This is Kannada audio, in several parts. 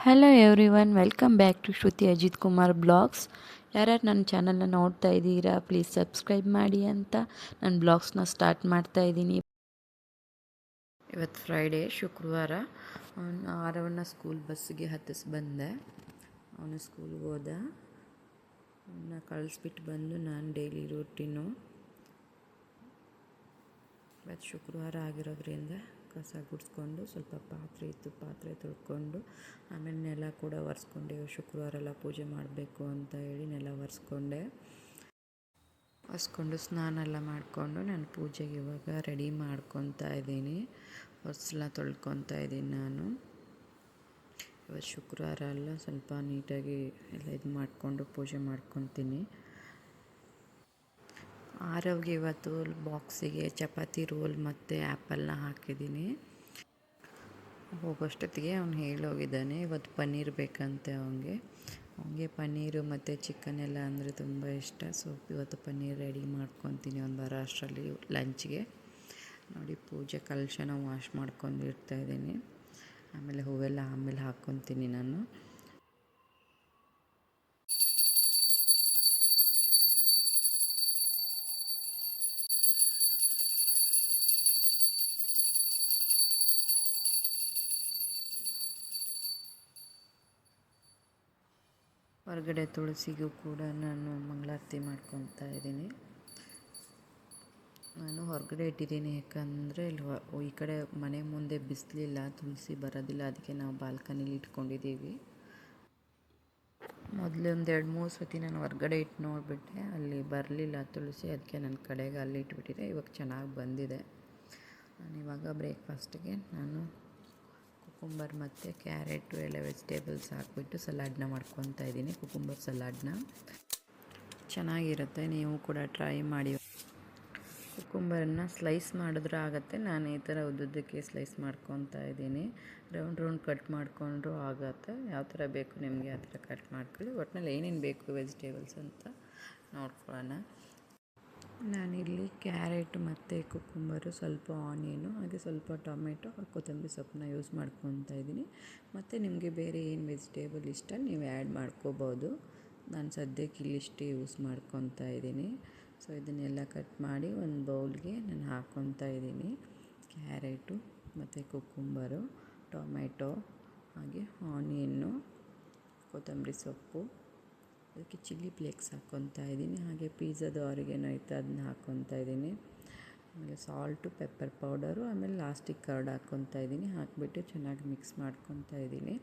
Hello everyone welcome back to Shruti Ajith Kumar blogs ಯಾರ್ಯಾರು ನನ್ನ ಚಾನಲ್ನ ನೋಡ್ತಾ ಇದ್ದೀರಾ ಪ್ಲೀಸ್ ಸಬ್ಸ್ಕ್ರೈಬ್ ಮಾಡಿ ಅಂತ ನನ್ನ ಬ್ಲಾಗ್ಸ್ನ ಸ್ಟಾರ್ಟ್ ಮಾಡ್ತಾ ಇದ್ದೀನಿ. ಇವತ್ತು ಫ್ರೈಡೇ ಶುಕ್ರವಾರ. ಅವನು ಆರವನ್ನ ಸ್ಕೂಲ್ ಬಸ್ಸಿಗೆ ಹತ್ತಿಸಿ ಬಂದೆ. ಅವನು ಸ್ಕೂಲ್ಗೆ ಹೋದ. ಅವನ್ನ ಕಳಿಸ್ಬಿಟ್ಟು ಬಂದು ನಾನು ಡೈಲಿ ರೂಟೀನು ಇವತ್ತು ಶುಕ್ರವಾರ ಆಗಿರೋದ್ರಿಂದ ಕಸ ಗುಡಿಸ್ಕೊಂಡು ಸ್ವಲ್ಪ ಪಾತ್ರೆ ಇತ್ತು, ಪಾತ್ರೆ ತೊಳ್ಕೊಂಡು ಆಮೇಲೆ ನೆಲ ಕೂಡ ಒರೆಸ್ಕೊಂಡೆ. ಶುಕ್ರವಾರ ಎಲ್ಲ ಪೂಜೆ ಮಾಡಬೇಕು ಅಂತ ಹೇಳಿ ನೆಲ ಒರೆಸ್ಕೊಂಡೆ. ಒರೆಸ್ಕೊಂಡು ಸ್ನಾನ ಎಲ್ಲ ಮಾಡಿಕೊಂಡು ನಾನು ಪೂಜೆಗೆ ಇವಾಗ ರೆಡಿ ಮಾಡ್ಕೊತಾ ಇದ್ದೀನಿ. ಹೊಸಲ ತೊಳ್ಕೊತಾ ಇದ್ದೀನಿ ನಾನು. ಇವತ್ತು ಶುಕ್ರವಾರ ಎಲ್ಲ ಸ್ವಲ್ಪ ನೀಟಾಗಿ ಎಲ್ಲ ಇದು ಮಾಡಿಕೊಂಡು ಪೂಜೆ ಮಾಡ್ಕೊತೀನಿ. ಆರವ್ಗೆ ಇವತ್ತು ಬಾಕ್ಸಿಗೆ ಚಪಾತಿ ರೋಲ್ ಮತ್ತು ಆ್ಯಪಲ್ನ ಹಾಕಿದ್ದೀನಿ. ಹೋಗೋಷ್ಟೊತ್ತಿಗೆ ಅವ್ನು ಹೇಳೋಗಿದ್ದಾನೆ, ಇವತ್ತು ಪನ್ನೀರ್ ಬೇಕಂತೆ ಅವನಿಗೆ. ಅವನಿಗೆ ಪನ್ನೀರು ಮತ್ತು ಚಿಕನ್ ಎಲ್ಲ ಅಂದರೆ ತುಂಬ ಇಷ್ಟ. ಸೊ ಇವತ್ತು ಪನ್ನೀರ್ ರೆಡಿ ಮಾಡ್ಕೊತೀನಿ ಅವ್ನು ಬರೋ ಅಷ್ಟರಲ್ಲಿ ಲಂಚ್ಗೆ ನೋಡಿ, ಪೂಜೆ ಕಲಶನ ವಾಶ್ ಮಾಡ್ಕೊಂಡು ಇರ್ತಾಯಿದ್ದೀನಿ ಆಮೇಲೆ ಹೂವೆಲ್ಲ ಆಮೇಲೆ ಹಾಕ್ಕೊತೀನಿ ನಾನು. ಹೊರಗಡೆ ತುಳಸಿಗೂ ಕೂಡ ನಾನು ಮಂಗಳಾರತಿ ಮಾಡ್ಕೊತಾ ಇದ್ದೀನಿ. ನಾನು ಹೊರಗಡೆ ಇಟ್ಟಿದ್ದೀನಿ ಯಾಕಂದರೆ ಇಲ್ಲಿ ಈ ಕಡೆ ಮನೆ ಮುಂದೆ ಬಿಸಿಲಿಲ್ಲ, ತುಳಸಿ ಬರೋದಿಲ್ಲ, ಅದಕ್ಕೆ ನಾವು ಬಾಲ್ಕನಿಲಿ ಇಟ್ಕೊಂಡಿದ್ದೀವಿ. ಮೊದಲು ಒಂದು ಎರಡು ಮೂರು ಸತಿ ನಾನು ಹೊರಗಡೆ ಇಟ್ಟು ನೋಡಿಬಿಟ್ಟೆ, ಅಲ್ಲಿ ಬರಲಿಲ್ಲ ತುಳಸಿ, ಅದಕ್ಕೆ ನನ್ನ ಕಡೆಗೆ ಅಲ್ಲಿ ಇಟ್ಬಿಟ್ಟಿದೆ, ಇವಾಗ ಚೆನ್ನಾಗಿ ಬಂದಿದೆ. ನಾನು ಇವಾಗ ಬ್ರೇಕ್ಫಾಸ್ಟಿಗೆ ನಾನು ಕುಕುಂಬರ್ ಮತ್ತು ಕ್ಯಾರೆಟು ಎಲ್ಲ ವೆಜಿಟೇಬಲ್ಸ್ ಹಾಕ್ಬಿಟ್ಟು ಸಲಾಡ್ನ ಮಾಡ್ಕೊತಾ ಇದ್ದೀನಿ. ಕುಕುಂಬರ್ ಸಲಾಡ್ನ. ಚೆನ್ನಾಗಿರುತ್ತೆ, ನೀವು ಕೂಡ ಟ್ರೈ ಮಾಡಿ. ಕುಕುಂಬರನ್ನ ಸ್ಲೈಸ್ ಮಾಡಿದ್ರೆ ಆಗುತ್ತೆ. ನಾನು ಈ ಥರ ಉದ್ದುದ್ದಕ್ಕೆ ಸ್ಲೈಸ್ ಮಾಡ್ಕೊತಾ ಇದ್ದೀನಿ. ರೌಂಡ್ ರೌಂಡ್ ಕಟ್ ಮಾಡಿಕೊಂಡ್ರೂ ಆಗುತ್ತೆ. ಯಾವ ಥರ ಬೇಕು ನಿಮಗೆ ಆ ಥರ ಕಟ್ ಮಾಡ್ಕೊಳ್ಳಿ. ಒಟ್ಟಿನಲ್ಲಿ ಏನೇನು ಬೇಕು ವೆಜಿಟೇಬಲ್ಸ್ ಅಂತ ನೋಡ್ಕೊಳ್ಳೋಣ. ನಾನಿಲ್ಲಿ ಕ್ಯಾರೆಟ್ ಮತ್ತು ಕುಕ್ಕುಂಬರು, ಸ್ವಲ್ಪ ಆನಿಯನು, ಹಾಗೆ ಸ್ವಲ್ಪ ಟೊಮೆಟೊ, ಕೊತ್ತಂಬರಿ ಸೊಪ್ಪನ್ನ ಯೂಸ್ ಮಾಡ್ಕೊತಾ ಇದ್ದೀನಿ. ಮತ್ತು ನಿಮಗೆ ಬೇರೆ ಏನು ವೆಜಿಟೇಬಲ್ ಇಷ್ಟ ನೀವು ಆ್ಯಡ್ ಮಾಡ್ಕೋಬೋದು. ನಾನು ಸದ್ಯಕ್ಕೆ ಇಲ್ಲಿಷ್ಟೇ ಯೂಸ್ ಮಾಡ್ಕೊತಾ ಇದ್ದೀನಿ. ಸೊ ಇದನ್ನೆಲ್ಲ ಕಟ್ ಮಾಡಿ ಒಂದು ಬೌಲ್ಗೆ ನಾನು ಹಾಕ್ಕೊತಾ ಇದ್ದೀನಿ. ಕ್ಯಾರೆಟು ಮತ್ತು ಕುಕ್ಕುಂಬರು, ಟೊಮೆಟೊ, ಹಾಗೆ ಆನಿಯನ್ನು, ಕೊತ್ತಂಬರಿ ಸೊಪ್ಪು. ಅದಕ್ಕೆ ಚಿಲ್ಲಿ ಫ್ಲೇಕ್ಸ್ ಹಾಕ್ಕೊತಾ ಇದ್ದೀನಿ. ಹಾಗೆ ಪಿಜ್ಜಾದು ಆರಿಗೇನೋ ಇತ್ತು ಅದನ್ನ ಹಾಕ್ಕೊತಾ ಇದ್ದೀನಿ. ಆಮೇಲೆ ಸಾಲ್ಟು, ಪೆಪ್ಪರ್ ಪೌಡರು, ಆಮೇಲೆ ಲಾಸ್ಟಿಗೆ ಕರ್ಡ್ ಹಾಕ್ಕೊತಾ ಇದ್ದೀನಿ. ಹಾಕಿಬಿಟ್ಟು ಚೆನ್ನಾಗಿ ಮಿಕ್ಸ್ ಮಾಡ್ಕೊತಾ ಇದ್ದೀನಿ.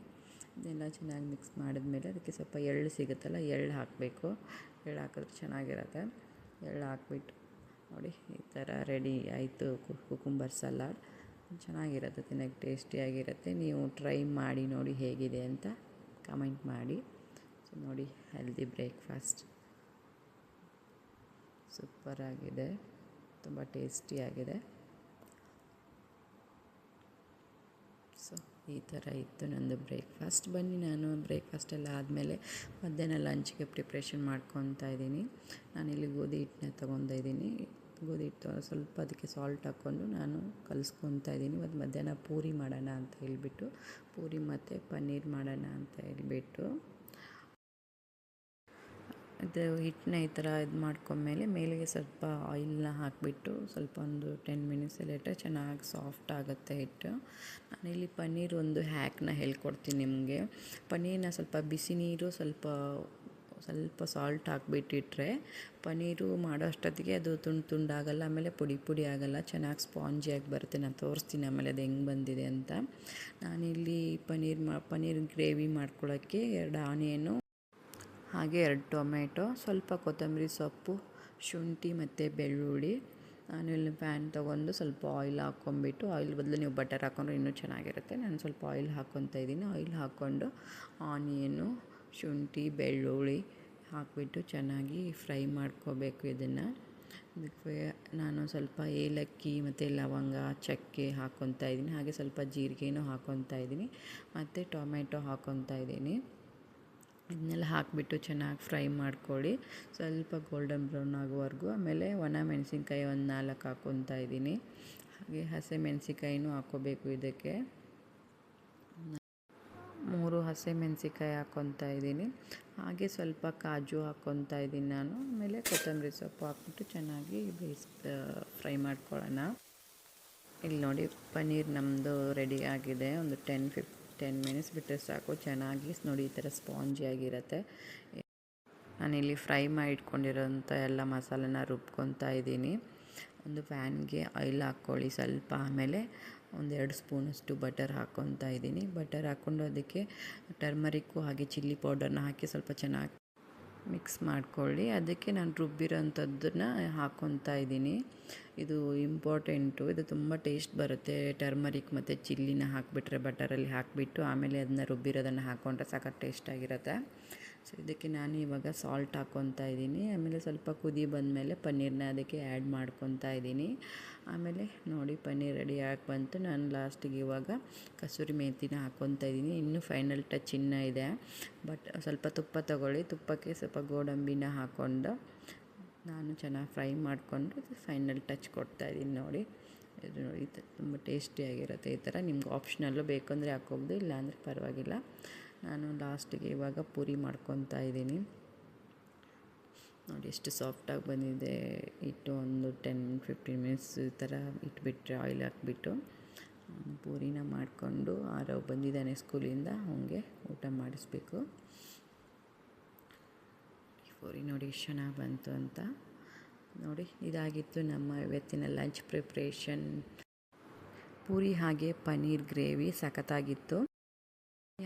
ಇದೆಲ್ಲ ಚೆನ್ನಾಗಿ ಮಿಕ್ಸ್ ಮಾಡಿದ್ಮೇಲೆ ಅದಕ್ಕೆ ಸ್ವಲ್ಪ ಎಳ್ಳು ಸಿಗುತ್ತಲ್ಲ, ಎಳ್ಳು ಹಾಕಬೇಕು. ಎಳ್ಳು ಹಾಕಿದ್ರೆ ಚೆನ್ನಾಗಿರುತ್ತೆ. ಎಳ್ಳು ಹಾಕ್ಬಿಟ್ಟು ನೋಡಿ, ಈ ಥರ ರೆಡಿ ಆಯಿತು ಕುಕುಂಬರ್ ಸಲಾಡ್ ಚೆನ್ನಾಗಿರುತ್ತೆ, ತಿನ್ನೋಕ್ಕೆ ಟೇಸ್ಟಿಯಾಗಿರುತ್ತೆ. ನೀವು ಟ್ರೈ ಮಾಡಿ ನೋಡಿ ಹೇಗಿದೆ ಅಂತ ಕಮೆಂಟ್ ಮಾಡಿ. ನೋಡಿ ಹೆಲ್ದಿ ಬ್ರೇಕ್ಫಾಸ್ಟ್ ಸೂಪರಾಗಿದೆ ತುಂಬ ಟೇಸ್ಟಿಯಾಗಿದೆ ಸೊ ಈ ಥರ ಇತ್ತು ನಂದು ಬ್ರೇಕ್ಫಾಸ್ಟ್ ಬನ್ನಿ, ನಾನು ಬ್ರೇಕ್ಫಾಸ್ಟ್ ಎಲ್ಲ ಆದಮೇಲೆ ಮಧ್ಯಾಹ್ನ ಲಂಚ್ಗೆ ಪ್ರಿಪ್ರೇಷನ್ ಮಾಡ್ಕೊತಾ ಇದ್ದೀನಿ. ನಾನಿಲ್ಲಿ ಗೋಧಿ ಹಿಟ್ಟನ್ನ ತೊಗೊಂಡಿದ್ದೀನಿ ಗೋಧಿ ಹಿಟ್ಟು ಸ್ವಲ್ಪ ಅದಕ್ಕೆ ಸಾಲ್ಟ್ ಹಾಕ್ಕೊಂಡು ನಾನು ಕಲಿಸ್ಕೊತಾ ಇದ್ದೀನಿ. ಮತ್ತು ಮಧ್ಯಾಹ್ನ ಪೂರಿ ಮಾಡೋಣ ಅಂತ ಹೇಳಿಬಿಟ್ಟು, ಪೂರಿ ಮತ್ತು ಪನ್ನೀರ್ ಮಾಡೋಣ ಅಂತ ಹೇಳಿಬಿಟ್ಟು. ಇದು ಹಿಟ್ಟನ್ನ ಈ ಥರ ಇದು ಮಾಡ್ಕೊಂಡ್ಮೇಲೆ ಮೇಲಿಗೆ ಸ್ವಲ್ಪ ಆಯಿಲ್ನ ಹಾಕಿಬಿಟ್ಟು ಸ್ವಲ್ಪ ಒಂದು ಟೆನ್ ಮಿನಿಟ್ಸಲ್ಲಿ ಇಟ್ಟರೆ ಚೆನ್ನಾಗಿ ಸಾಫ್ಟ್ ಆಗುತ್ತೆ ಹಿಟ್ಟು. ನಾನಿಲ್ಲಿ ಪನ್ನೀರ್ ಒಂದು ಹ್ಯಾಕ್ನ ಹೇಳ್ಕೊಡ್ತೀನಿ ನಿಮಗೆ. ಪನ್ನೀರನ್ನ ಸ್ವಲ್ಪ ಬಿಸಿ ನೀರು ಸ್ವಲ್ಪ ಸ್ವಲ್ಪ ಸಾಲ್ಟ್ ಹಾಕಿಬಿಟ್ಟಿಟ್ರೆ ಪನ್ನೀರು ಮಾಡೋ ಅಷ್ಟೊತ್ತಿಗೆ ಅದು ತುಂಡು ತುಂಡಾಗಲ್ಲ ಆಮೇಲೆ ಪುಡಿ ಪುಡಿ ಆಗಲ್ಲ, ಚೆನ್ನಾಗಿ ಸ್ಪಾಂಜಿಯಾಗಿ ಬರುತ್ತೆ. ನಾನು ತೋರಿಸ್ತೀನಿ ಆಮೇಲೆ ಅದು ಹೆಂಗೆ ಬಂದಿದೆ ಅಂತ. ನಾನಿಲ್ಲಿ ಪನ್ನೀರ್ ಮಾ, ಪನ್ನೀರ್ ಗ್ರೇವಿ ಮಾಡ್ಕೊಳ್ಳೋಕ್ಕೆ ಎರಡು ಆನಿಯನು ಹಾಗೆ ಎರಡು ಟೊಮೆಟೊ, ಸ್ವಲ್ಪ ಕೊತ್ತಂಬರಿ ಸೊಪ್ಪು, ಶುಂಠಿ ಮತ್ತು ಬೆಳ್ಳುಳ್ಳಿ. ಇಲ್ಲಿ ಪ್ಯಾನ್ ತೊಗೊಂಡು ಸ್ವಲ್ಪ ಆಯಿಲ್ ಹಾಕ್ಕೊಂಬಿಟ್ಟು ಆಯಿಲ್ ಬದಲು ನೀವು ಬಟರ್ ಹಾಕೊಂಡ್ರೆ ಇನ್ನೂ ಚೆನ್ನಾಗಿರುತ್ತೆ. ನಾನು ಸ್ವಲ್ಪ ಆಯಿಲ್ ಹಾಕ್ಕೊತಾ ಇದ್ದೀನಿ. ಆಯಿಲ್ ಹಾಕ್ಕೊಂಡು ಆನಿಯನ್ನು, ಶುಂಠಿ, ಬೆಳ್ಳುಳ್ಳಿ ಹಾಕಿಬಿಟ್ಟು ಚೆನ್ನಾಗಿ ಫ್ರೈ ಮಾಡ್ಕೋಬೇಕು ಇದನ್ನು. ಅದಕ್ಕೆ ನಾನು ಸ್ವಲ್ಪ ಏಲಕ್ಕಿ ಮತ್ತು ಲವಂಗ, ಚಕ್ಕೆ ಹಾಕ್ಕೊತಾ ಇದ್ದೀನಿ. ಹಾಗೆ ಸ್ವಲ್ಪ ಜೀರಿಗೆನೂ ಹಾಕ್ಕೊತಾ ಇದ್ದೀನಿ. ಮತ್ತು ಟೊಮೆಟೊ ಹಾಕ್ಕೊತಾ ಇದ್ದೀನಿ. ಇದನ್ನೆಲ್ಲ ಹಾಕಿಬಿಟ್ಟು ಚೆನ್ನಾಗಿ ಫ್ರೈ ಮಾಡ್ಕೊಳ್ಳಿ. ಸ್ವಲ್ಪ ಗೋಲ್ಡನ್ ಬ್ರೌನ್ ಆಗುವವರೆಗೂ ಆಮೇಲೆ ಒಣ ಮೆಣಸಿನ್ಕಾಯಿ ಒಂದು ನಾಲ್ಕು ಹಾಕ್ಕೊತಾ ಇದ್ದೀನಿ. ಹಾಗೆ ಹಸಿ ಮೆಣಸಿನ್ಕಾಯಿನೂ ಹಾಕ್ಕೋಬೇಕು ಇದಕ್ಕೆ. ಮೂರು ಹಸಿ ಮೆಣಸಿನ್ಕಾಯಿ ಹಾಕ್ಕೊತಾ ಇದ್ದೀನಿ. ಹಾಗೆ ಸ್ವಲ್ಪ ಕಾಜು ಹಾಕ್ಕೊತಾ ಇದ್ದೀನಿ ನಾನು. ಆಮೇಲೆ ಕೊತ್ತಂಬರಿ ಸೊಪ್ಪು ಹಾಕ್ಬಿಟ್ಟು ಚೆನ್ನಾಗಿ ಬೇಯಿಸ್ ಫ್ರೈ ಮಾಡ್ಕೊಳ್ಳೋಣ. ಇಲ್ಲಿ ನೋಡಿ ಪನ್ನೀರ್ ನಮ್ಮದು ರೆಡಿ ಆಗಿದೆ. ಒಂದು ಟೆನ್ ಫಿಫ್ ಟೆನ್ ಮಿನಿಟ್ಸ್ ಬಿಟ್ಟರೆ ಸಾಕು. ಚೆನ್ನಾಗಿ ನೋಡಿ ಈ ಥರ ಸ್ಪಾಂಜಿಯಾಗಿರುತ್ತೆ ನಾನಿಲ್ಲಿ ಫ್ರೈ ಮಾಡಿ ಇಟ್ಕೊಂಡಿರೋಂಥ ಎಲ್ಲ ಮಸಾಲೆನ ರುಬ್ಕೊತಾ ಇದ್ದೀನಿ. ಒಂದು ಪ್ಯಾನ್ಗೆ ಆಯಿಲ್ ಹಾಕ್ಕೊಳ್ಳಿ ಸ್ವಲ್ಪ ಆಮೇಲೆ ಒಂದೆರಡು ಸ್ಪೂನಷ್ಟು ಬಟರ್ ಹಾಕ್ಕೊತಾ ಇದ್ದೀನಿ. ಬಟರ್ ಹಾಕ್ಕೊಂಡು ಅದಕ್ಕೆ ಟರ್ಮರಿಕ್ಕು ಹಾಗೆ ಚಿಲ್ಲಿ ಪೌಡರ್ನ ಹಾಕಿ ಸ್ವಲ್ಪ ಚೆನ್ನಾಗಿ ಮಿಕ್ಸ್ ಮಾಡ್ಕೊಳ್ಳಿ. ಅದಕ್ಕೆ ನಾನು ರುಬ್ಬಿರೋಂಥದ್ದನ್ನ ಹಾಕ್ಕೊತಾ ಇದ್ದೀನಿ. ಇದು ಇಂಪಾರ್ಟೆಂಟು. ಇದು ತುಂಬ ಟೇಸ್ಟ್ ಬರುತ್ತೆ. ಟರ್ಮರಿಕ್ ಮತ್ತು ಚಿಲ್ಲಿನ ಹಾಕಿಬಿಟ್ರೆ ಬಟರಲ್ಲಿ ಹಾಕಿಬಿಟ್ಟು ಆಮೇಲೆ ಅದನ್ನ ರುಬ್ಬಿರೋದನ್ನು ಹಾಕ್ಕೊಂಡ್ರೆ ಸಖತ್ ಟೇಸ್ಟಾಗಿರುತ್ತೆ. ಸೊ ಇದಕ್ಕೆ ನಾನು ಇವಾಗ ಸಾಲ್ಟ್ ಹಾಕ್ಕೊತಾ ಇದ್ದೀನಿ. ಆಮೇಲೆ ಸ್ವಲ್ಪ ಕುದಿ ಬಂದಮೇಲೆ ಪನ್ನೀರನ್ನ ಅದಕ್ಕೆ ಆ್ಯಡ್ ಮಾಡ್ಕೊತಾ ಇದ್ದೀನಿ. ಆಮೇಲೆ ನೋಡಿ ಪನ್ನೀರ್ ರೆಡಿ ಆಗಿ ಬಂತು. ನಾನು ಲಾಸ್ಟಿಗೆ ಇವಾಗ ಕಸೂರಿ ಮೇಥಿನ ಹಾಕ್ಕೊತಾ ಇದ್ದೀನಿ. ಇನ್ನೂ ಫೈನಲ್ ಟಚ್ ಇನ್ನೂ ಇದೆ. ಬಟ್ ಸ್ವಲ್ಪ ತುಪ್ಪ ತಗೊಳ್ಳಿ. ತುಪ್ಪಕ್ಕೆ ಸ್ವಲ್ಪ ಗೋಡಂಬಿನ ಹಾಕ್ಕೊಂಡು ನಾನು ಚೆನ್ನಾಗಿ ಫ್ರೈ ಮಾಡಿಕೊಂಡು ಫೈನಲ್ ಟಚ್ ಕೊಡ್ತಾಯಿದ್ದೀನಿ ನೋಡಿ. ಇದು ನೋಡಿ ತುಂಬ ಟೇಸ್ಟಿಯಾಗಿರುತ್ತೆ ಈ ಥರ. ನಿಮ್ಗೆ ಆಪ್ಷನಲ್ಲು ಬೇಕಂದರೆ ಹಾಕೋಬೋದು ಇಲ್ಲಾಂದರೆ ಪರವಾಗಿಲ್ಲ. ನಾನು ಲಾಸ್ಟಿಗೆ ಇವಾಗ ಪೂರಿ ಮಾಡ್ಕೊತಾ ಇದ್ದೀನಿ. ನೋಡಿ ಎಷ್ಟು ಸಾಫ್ಟಾಗಿ ಬಂದಿದೆ. ಇಟ್ಟು ಒಂದು ಟೆನ್ ಫಿಫ್ಟೀನ್ ಮಿನಿಟ್ಸ್ ಈ ಥರ ಇಟ್ಬಿಟ್ರೆ ಆಯಿಲ್ ಹಾಕ್ಬಿಟ್ಟು ಪೂರಿನ ಮಾಡಿಕೊಂಡು ಆರವ್ ಬಂದಿದ್ದಾನೆ ಸ್ಕೂಲಿಂದ, ಅವನಿಗೆ ಊಟ ಮಾಡಿಸ್ಬೇಕು. ಪೂರಿ ನೋಡಿ ಎಷ್ಟು ಚೆನ್ನಾಗಿ ಬಂತು ಅಂತ. ನೋಡಿ, ಇದಾಗಿತ್ತು ನಮ್ಮ ಇವತ್ತಿನ ಲಂಚ್ ಪ್ರಿಪ್ರೇಷನ್ ಪೂರಿ ಹಾಗೆ ಪನ್ನೀರ್ ಗ್ರೇವಿ ಸಖತ್ತಾಗಿತ್ತು.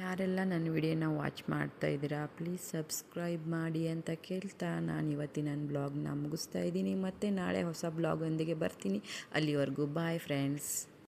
ಯಾರೆಲ್ಲ ನನ್ನ ವಿಡಿಯೋನ ವಾಚ್ ಮಾಡ್ತಾ ಇದ್ದೀರಾ, ಪ್ಲೀಸ್ ಸಬ್ಸ್ಕ್ರೈಬ್ ಮಾಡಿ ಅಂತ ಕೇಳ್ತಾ ನಾನು ಇವತ್ತಿನ ನನ್ನ ಬ್ಲಾಗ್ನ ಮುಗಿಸ್ತಾ ಇದ್ದೀನಿ. ಮತ್ತು ನಾಳೆ ಹೊಸ ಬ್ಲಾಗೊಂದಿಗೆ ಬರ್ತೀನಿ. ಅಲ್ಲಿವರೆಗೂ ಬಾಯ್ ಫ್ರೆಂಡ್ಸ್